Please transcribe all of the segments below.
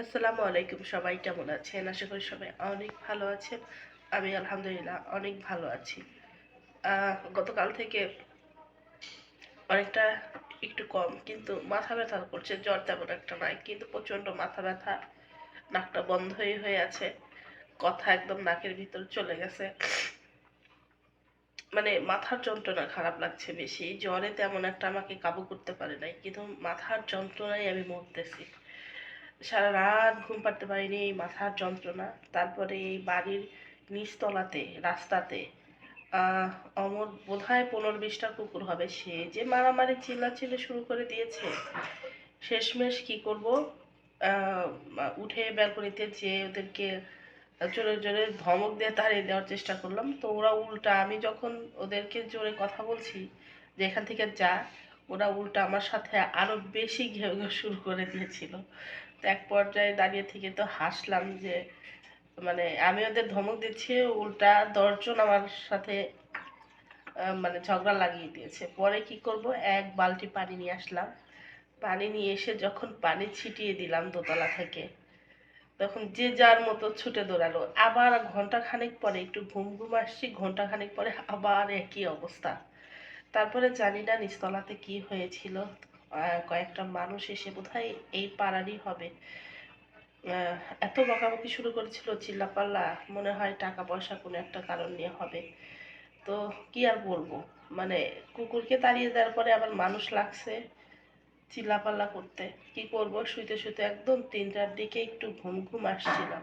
আসসালামু আলাইকুম সবাই, কেমন আছেন? আশা করি সবাই অনেক ভালো আছেন। আমি আলহামদুলিল্লাহ অনেক ভালো আছি। গতকাল থেকে অনেকটা একটু কম, কিন্তু মাথা ব্যথা করছে, জ্বর তেমন একটা নাই, কিন্তু প্রচণ্ড মাথা ব্যথা, নাকটা বন্ধ হয়ে হয়ে আছে, কথা একদম নাকের ভিতর চলে গেছে। মানে মাথার যন্ত্রণা খারাপ লাগছে বেশি, জ্বরে তেমন একটা আমাকে কাবু করতে পারে নাই, কিন্তু মাথার যন্ত্রণায় আমি মরতেছি। সারা রাত ঘুম পাড়তে পারিনি, এই মাথার যন্ত্রণা। তারপরে এই বাড়ির নিচতলাতে, রাস্তাতে অমর বোধহয় পনেরো বিশটা কুকুর হবে। সে যে মারামারি চিল্লাচিল্লি শুরু করে দিয়েছে, শেষমেশ কি করব? উঠে ব্যালকনিতে যে ওদেরকে জোরে জোরে ধমক দিয়ে তাড়িয়ে দেওয়ার চেষ্টা করলাম। তো ওরা উল্টা, আমি যখন ওদেরকে জোরে কথা বলছি, যে এখান থেকে যা ওরা উল্টা আমার সাথে আরও বেশি ঘেউ ঘেউ শুরু করে দিয়েছিল। তো এক পর্যায়ে দাঁড়িয়ে থেকে তো হাসলাম যে মানে আমি ওদের ধমক দিচ্ছি, উল্টা দশজন আমার সাথে মানে ঝগড়া লাগিয়ে দিয়েছে। পরে কি করব? এক বালতি পানি নিয়ে আসলাম। পানি নিয়ে এসে যখন পানি ছিটিয়ে দিলাম দোতলা থেকে, তখন যে যার মতো ছুটে দৌড়ালো। আবার ঘণ্টা খানেক পরে, একটু ঘুম ঘুম আসছি ঘণ্টা খানেক পরে আবার একই অবস্থা। তারপরে জানি না নিচতলাতে কি হয়েছিল। কয়েকটা মানুষ এসে বোধহয় এই পাড়ারই হবে। এত বকাবকি শুরু করেছিল চিল্লাপাল্লা, মনে হয় টাকা পয়সা কোনো একটা কারণ নিয়ে হবে। তো কি আর বলব? মানে কুকুরকে তাড়িয়ে দেওয়ার পরে আবার মানুষ লাগছে চিল্লাপাল্লা করতে। কি করব? শুইতে শুইতে একদম তিনটার দিকে একটু ঘুম ঘুম আসছিলাম।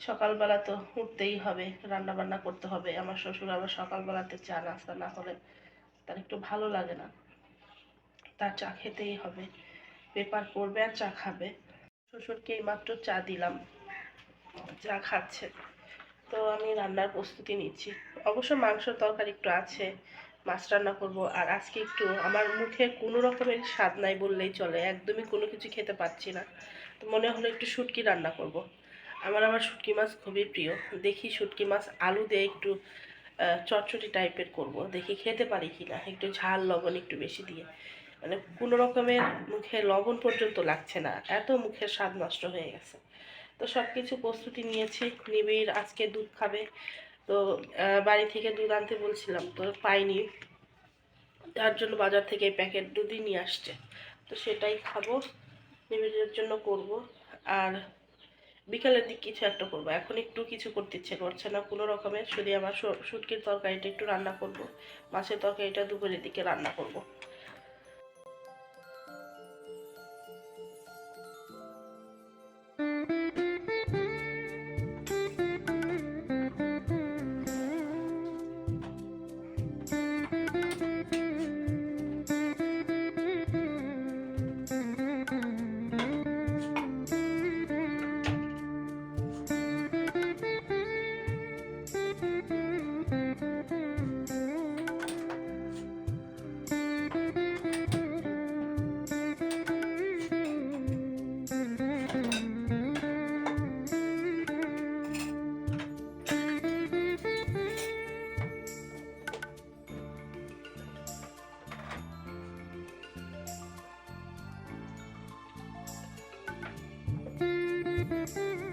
সকালবেলা তো উঠতেই হবে রান্না বান্না করতে হবে। আমার শ্বশুর আবার সকালবেলাতে চা নাস্তা না হলে তার একটু ভালো লাগে না। তার চা খেতেই হবে। পেপার পড়বে আর চা খাবে। শ্বশুরকে এইমাত্র চা দিলাম। চা খাচ্ছে। তো আমি রান্নার প্রস্তুতি নিচ্ছি। অবশ্য মাংসর তরকারি একটু আছে। মাছ রান্না করব। আর আজকে একটু আমার মুখে কোনো রকমের স্বাদ নাই বললেই চলে। একদমই কোনো কিছু খেতে পাচ্ছি না। তো মনে হলো একটু শুটকি রান্না করব। আমার আবার শুটকি মাছ খুবই প্রিয়। দেখি শুটকি মাছ আলু দিয়ে একটু চটচটি টাইপের করব। দেখি খেতে পারি কি না একটু ঝাল লবণ একটু বেশি দিয়ে। মানে কোনো রকমের মুখে লবণ পর্যন্ত লাগছে না। এত মুখের স্বাদ নষ্ট হয়ে গেছে। তো সব কিছু প্রস্তুতি নিয়েছি। নিবিড় আজকে দুধ খাবে। তো বাড়ি থেকে দুধ আনতে বলছিলাম, তো পাইনি। তার জন্য বাজার থেকে প্যাকেট দুধই নিয়ে আসছে। তো সেটাই খাব। নিবিড়ের জন্য করব। আর বিকালের দিক কিছু একটা করব। এখন একটু কিছু করতে ইচ্ছে করছে না, কোনো রকমের শুধু আমার শুটকির তরকারিটা একটু রান্না করব। মাছের তরকারিটা দুপুরের দিকে রান্না করব। Música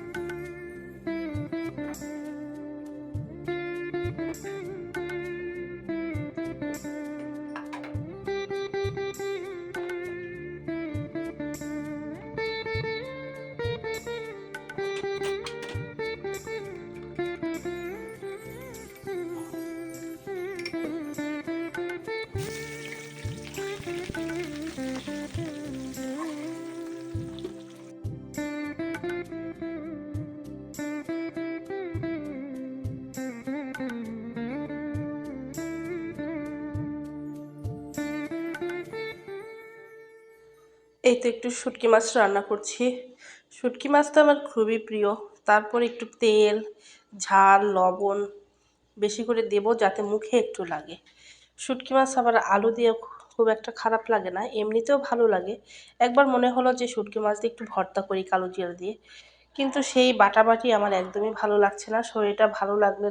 এই তো একটু শুটকি মাছ রান্না করছি। শুটকি মাছটা আমার খুবই প্রিয়। তারপর একটু তেল, ঝাল, লবণ বেশি করে দেব যাতে মুখে একটু লাগে। শুটকি মাছ আবার আলু দিয়ে খুব একটা খারাপ লাগে না, এমনিতেও ভালো লাগে। একবার মনে হলো যে শুটকি মাছ দিয়ে একটু ভর্তা করি কালো জিরা দিয়ে। কিন্তু সেই বাটাবাটি আমার একদমই ভালো লাগছে না, শরীরটা ভালো লাগলে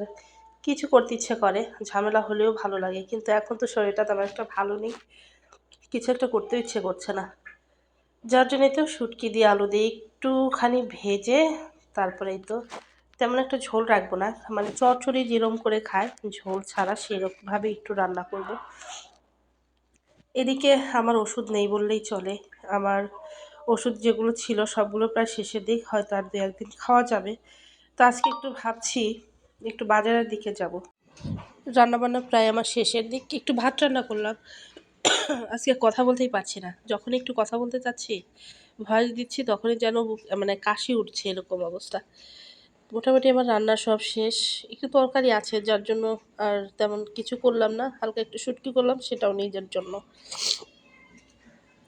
কিছু করতে ইচ্ছে করে, ঝামেলা হলেও ভালো লাগে। কিন্তু এখন তো শরীরটা তেমন একটা ভালো নেই, কিছু একটা করতে ইচ্ছে করছে না। যার জন্যই তো শুটকি দিয়ে আলু দিয়ে একটুখানি ভেজে তারপরে এই তো তেমন একটা ঝোল রাখব না। মানে চচ্চড়ি যেরম করে খায়, ঝোল ছাড়া সেরকমভাবে একটু রান্না করব। এদিকে আমার ওষুধ নেই বললেই চলে। আমার ওষুধ যেগুলো ছিল সবগুলো প্রায় শেষের দিক, হয়তো আর দু একদিন খাওয়া যাবে। তো আজকে একটু ভাবছি একটু বাজারের দিকে যাব। রান্নাবান্না প্রায় আমার শেষের দিক, একটু ভাত রান্না করলাম। আজকে কথা বলতেই পারছি না। যখন একটু কথা বলতে চাচ্ছি ভয়েস দিচ্ছি তখনই যেন মানে কাশি উঠছে এরকম অবস্থা। মোটামুটি আমার রান্না সব শেষ। একটু তরকারি আছে, যার জন্য আর তেমন কিছু করলাম না। হালকা একটু শুটকি করলাম, সেটাও নিজের জন্য।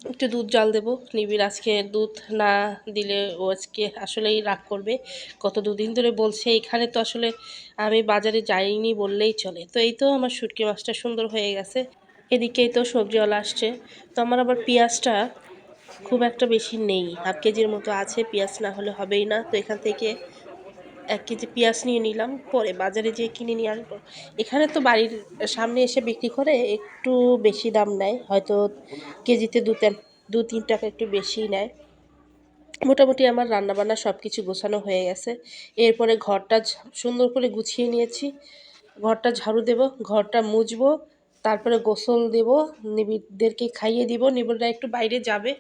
একটু দুধ, জাল দেবো। নিবিড় আজকে দুধ না দিলে ও আজকে আসলেই রাগ করবে। কত দুদিন ধরে বলছে, এখানে তো আসলে আমি বাজারে যাইনি বললেই চলে। তো এই তো আমার শুটকি মাছটা সুন্দর হয়ে গেছে। এদিকেই তো সবজিওয়ালা আসছে। তো আমার আবার পেঁয়াজটা খুব একটা বেশি নেই। হাফ কেজির মতো আছে, পেঁয়াজ না হলে হবেই না। তো এখান থেকে এক কেজি পেঁয়াজ নিয়ে নিলাম। পরে বাজারে যেয়ে কিনে নিয়ে আসব। এখানে তো বাড়ির সামনে এসে বিক্রি করে একটু বেশি দাম নেয়। হয়তো কেজিতে দু তিন দু, তিন টাকা একটু বেশিই নেয়। মোটামুটি আমার রান্নাবান্না সব কিছু গোছানো হয়ে গেছে। এরপরে ঘরটা সুন্দর করে গুছিয়ে নিয়েছি। ঘরটা ঝাড়ু দেব, ঘরটা মুছবো। তারপরে গোসল দেব, নিবিড়দেরকে খাইয়ে দিব, নিবিড়রা একটু বাইরে যাবে,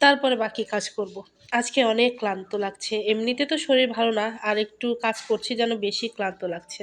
তারপরে বাকি কাজ করব। আজকে অনেক ক্লান্ত লাগছে, এমনিতে তো শরীর ভালো না, আর একটু কাজ করছি যেন বেশি ক্লান্ত লাগছে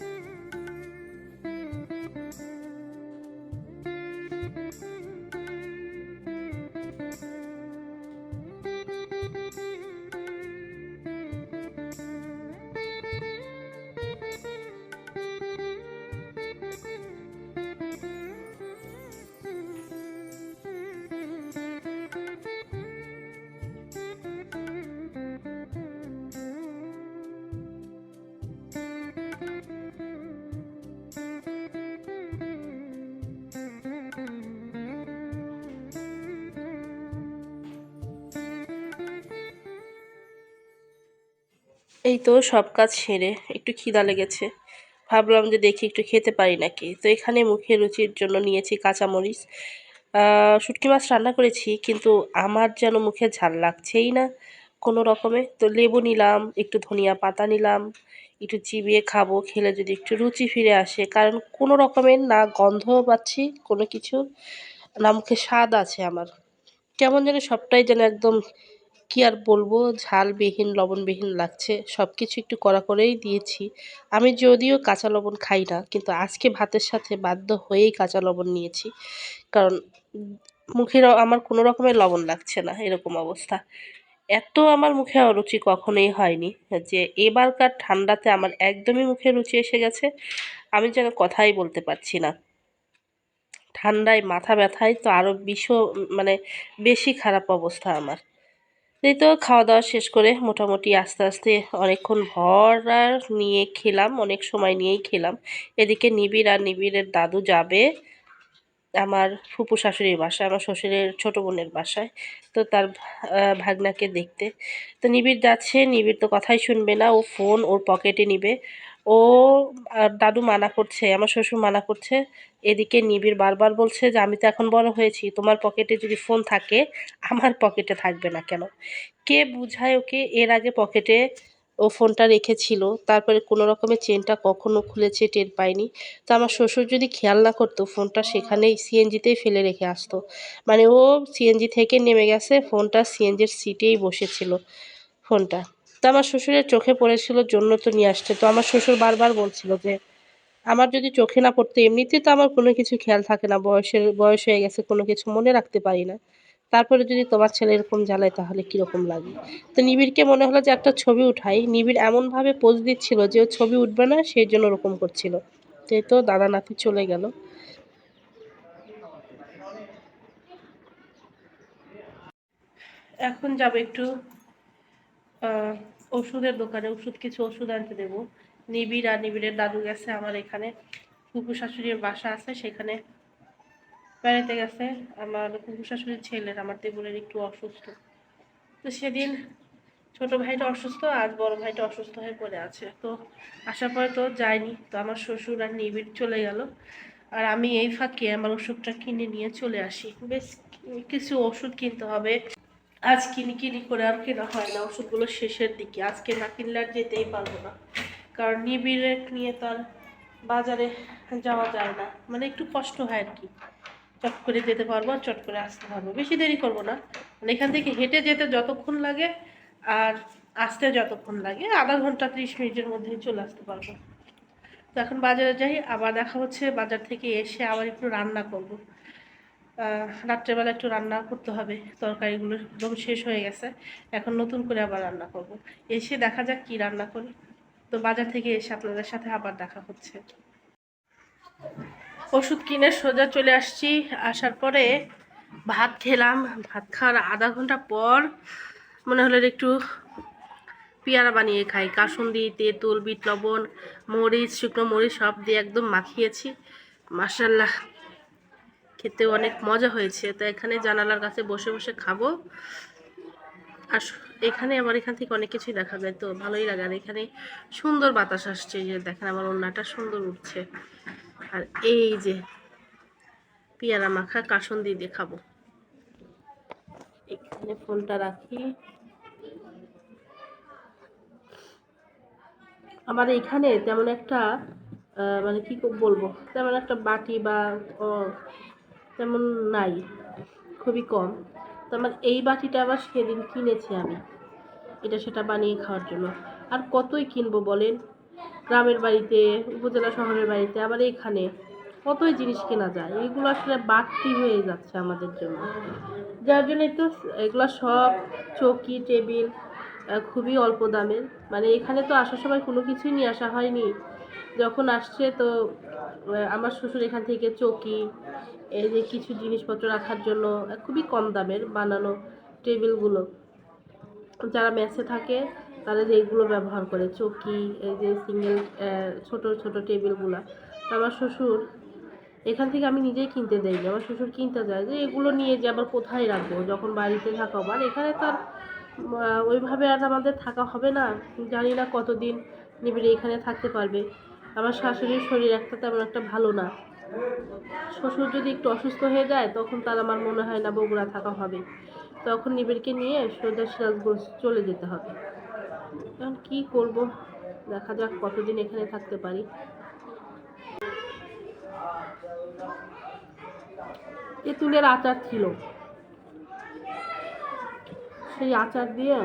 Mm-hmm. এই তো সব কাজ সেরে, একটু খিদা লেগেছে। ভাবলাম যে দেখি একটু খেতে পারি নাকি। তো এখানে মুখে রুচির জন্য নিয়েছি কাঁচামরিচ। শুটকি মাছ রান্না করেছি, কিন্তু আমার যেন মুখে ঝাল লাগছেই না কোনো রকমে। তো লেবু নিলাম, একটু ধনিয়া পাতা নিলাম, একটু চিবিয়ে খাব, খেলে যদি একটু রুচি ফিরে আসে। কারণ কোনো রকমের না গন্ধ পাচ্ছি, কোনো কিছু না মুখে স্বাদ আছে আমার। কেমন যেন সবটাই যেন একদম কি আর বলব? ঝালবিহীন, লবণবিহীন লাগছে। সব কিছু একটু কড়া করেই দিয়েছি। আমি যদিও কাঁচা লবণ খাই না, কিন্তু আজকে ভাতের সাথে বাধ্য হয়েই কাঁচা লবণ নিয়েছি। কারণ মুখের আমার কোনো রকমের লবণ লাগছে না, এরকম অবস্থা। এত আমার মুখে অরুচি কখনোই হয়নি যে এবারকার ঠান্ডাতে আমার একদমই মুখে রুচি এসে গেছে, আমি যেন কথাই বলতে পারছি না। ঠান্ডায় মাথা ব্যথায় তো আরও বিষ মানে বেশি খারাপ অবস্থা আমার। এই তো খাওয়া দাওয়া শেষ করে মোটামুটি আস্তে আস্তে অনেকক্ষণ ভর আর নিয়ে খেলাম, অনেক সময় নিয়েই খেলাম। এদিকে নিবিড় আর নিবিড়ের দাদু যাবে আমার ফুপু শাশুড়ির বাসায়, আমার শ্বশুরের ছোটো বোনের বাসায়, তো তার ভাগনাকে দেখতে। তো নিবিড় যাচ্ছে, নিবিড় তো কথাই শুনবে না, ও ফোন ওর পকেটে নিবে। ও দাদু মানা করছে, আমার শ্বশুর মানা করছে। এদিকে নিবিড় বারবার বলছে যে, আমি তো এখন বড় হয়েছি, তোমার পকেটে যদি ফোন থাকে, আমার পকেটে থাকবে না কেন? কে বুঝায় ওকে? এর আগে পকেটে ও ফোনটা রেখেছিল, তারপরে কোনো রকমের চেনটা কখনো খুলেছে, টের পায়নি। তো আমার শ্বশুর যদি খেয়াল না করতো ফোনটা সেখানেই সিএনজিতেই ফেলে রেখে আসতো। মানে ও সিএনজি থেকে নেমে গেছে ফোনটা সিএনজির সিটেই বসেছিল ফোনটা তো আমার শ্বশুরের চোখে পড়েছিল, জন্য তো নিয়ে আসছে। তো আমার শ্বশুর বারবার বলছিল যে, আমার যদি চোখে না পড়তো এমনিতেই তো আমার কোনো কিছু খেয়াল থাকে না, বয়সের, বয়স হয়ে গেছে, কোনো কিছু মনে রাখতে পারি না। তারপরে যদি তোমার ছেলে এরকম জ্বালায়, তাহলে কীরকম লাগে? তো নিবিড়কে মনে হলো যে, একটা ছবি উঠাই। নিবিড় এমনভাবে পোজ দিচ্ছিল যে, ও ছবি উঠবে না সেই জন্য ওরকম করছিল। তো তো দাদা নাতি চলে গেল। এখন যাব একটু ওষুধের দোকানে ওষুধ, কিছু ওষুধ আনতে দেবো। নিবিড় আর নিবিড়ের দাদু গেছে, আমার এখানে। ফুপু শাশুড়ির বাসা আছে, সেখানে বেড়াতে গেছে। আমার ফুপু শাশুড়ির ছেলের, আমার দেবরের একটু অসুস্থ। তো সেদিন ছোট ভাইটা অসুস্থ, আজ বড় ভাইটা অসুস্থ হয়ে পড়ে আছে। তো আসার পরে তো যায়নি, তো আমার শ্বশুর আর নিবিড় চলে গেল। আর আমি এই ফাঁকে আমার ওষুধটা কিনে নিয়ে চলে আসি। বেশ কিছু ওষুধ কিনতে হবে। আজ কিনি কিনি করে আর কেনা হয় না, ওষুধগুলো শেষের দিকে। আজকে না কিনলে আর যেতেই পারব না। কারণ নিবিড়ে নিয়ে তো আর বাজারে যাওয়া যায় না। মানে একটু কষ্ট হয় আর কি। চট করে যেতে পারব আর চট করে আসতে পারব। বেশি দেরি করব না। মানে এখান থেকে হেঁটে যেতে যতক্ষণ লাগে আর আসতে যতক্ষণ লাগে, আধা ঘণ্টা ত্রিশ মিনিটের মধ্যেই চলে আসতে পারব। তো এখন বাজারে যাই, আবার দেখা হচ্ছে বাজার থেকে এসে আবার একটু রান্না করব। রাত্রেবেলা একটু রান্না করতে হবে। তরকারিগুলো একদম শেষ হয়ে গেছে। এখন নতুন করে আবার রান্না করব। এসে দেখা যাক কি রান্না করি। তো বাজার থেকে এসে আপনাদের সাথে আবার দেখা হচ্ছে। ওষুধ কিনে সোজা চলে আসছি। আসার পরে ভাত খেলাম। ভাত খাওয়ার আধা ঘণ্টা পর মনে হলো একটু পেয়ারা বানিয়ে খাই। কাসুন্দি, তেঁতুল, বিট, লবণ, মরিচ, শুকনো মরিচ সব দিয়ে একদম মাখিয়েছি। মাসাল্লাহ খেতে অনেক মজা হয়েছে। তো এখানে জানালার কাছে বসে বসে খাব। আর এখানে আবার এখান থেকে অনেক কিছুই দেখা যায়। তো ভালোই লাগে। আর এখানে সুন্দর বাতাস আসছে। যে দেখেন আমার ওড়নাটা সুন্দর উঠছে। আর এই যে পেয়ারা মাখা কাসন দিয়ে খাব। এখানে ফোনটা রাখি। আমার এখানে তেমন একটা মানে কি বলব? তেমন একটা বাটি বা তেমন নাই, খুবই কম। তো আমার এই বাটিটা আবার সেদিন কিনেছি আমি। এটা সেটা বানিয়ে খাওয়ার জন্য। আর কতই কিনবো বলেন? গ্রামের বাড়িতে, উপজেলা শহরের বাড়িতে, আবার এখানে। কতই জিনিস কেনা যায়? এগুলো আসলে বাড়তি হয়ে যাচ্ছে আমাদের জন্য। যার জন্যই তো এগুলো সব চৌকি, টেবিল খুবই অল্প দামের। মানে এখানে তো আসার সময় কোনো কিছুই নিয়ে আসা হয়নি। যখন আসছে তো আমার শ্বশুর এখান থেকে চৌকি এই যে কিছু জিনিসপত্র রাখার জন্য খুবই কম দামের বানানো টেবিলগুলো। যারা মেসে থাকে তারা এইগুলো ব্যবহার করে। চৌকি, এই যে সিঙ্গেল ছোট ছোট টেবিলগুলো। তো আমার শ্বশুর, এখান থেকে আমি নিজেই কিনতে দেইনি। আমার শ্বশুর কিনতে যায় যে এগুলো নিয়ে যে আবার কোথায় রাখব? যখন বাড়িতে থাকা আর এখানে তো আর ওইভাবে আর আমাদের থাকা হবে না। জানি না কতদিন নিবিড়ে এখানে থাকতে পারবে। আমার শাশুড়ির শরীর একটা তেমন একটা ভালো না। শ্বশুর যদি একটু অসুস্থ হয়ে যায়, তখন তার আমার মনে হয় না বগুড়া থাকা হবে। তখন নিবিড়কে নিয়ে সোজা সিরাজগঞ্জ চলে যেতে হবে। এখন কী করব? দেখা যাক কতদিন এখানে থাকতে পারি। তেঁতুলের আচার ছিল। সেই আচার দিয়ে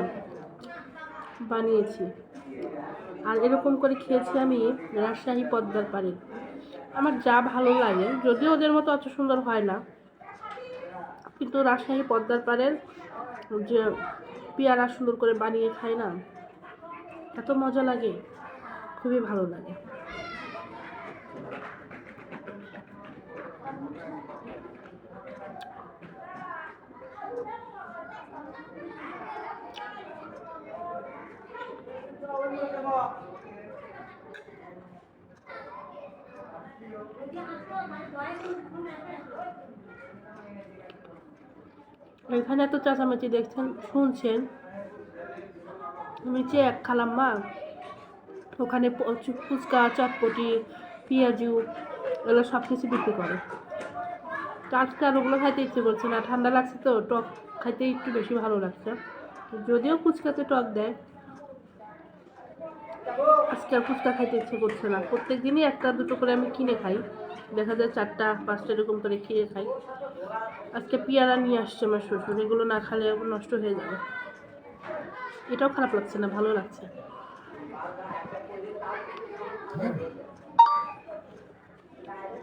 বানিয়েছি। আর এরকম করে খেয়েছি আমি রাজশাহী পদ্মার পাড়ে। আমার যা ভালো লাগে, যদিও ওদের মতো অত সুন্দর হয় না। কিন্তু রাজশাহী পদ্মার পাড়ের যে পেয়ারা সুন্দর করে বানিয়ে খায় না, এত মজা লাগে, খুবই ভালো লাগে। এখানে এত চেঁচামেচি দেখছেন, শুনছেন? চেয়ে এক খালাম মা ওখানে ফুচকা, চটপটি, পেঁয়াজু, এগুলো সব কিছু বিক্রি করে। আর ওগুলো খাইতে ইচ্ছে করছে না, ঠান্ডা লাগছে তো, টক খাইতে একটু বেশি ভালো লাগছে। যদিও ফুচকাতে টক দেয়, আজকে আর ফুচকা খাইতে ইচ্ছে করছে না। প্রত্যেক দিনই একটা দুটো করে আমি কিনে খাই। দেখা যায় চারটা, পাঁচটা এরকম করে খেয়ে খাই। আজকে পেয়ারা নিয়ে আসছে আমার শ্বশুর, এগুলো না খালে নষ্ট হয়ে যাবে। এটাও খারাপ লাগছে না, ভালো লাগছে। হ্যাঁ।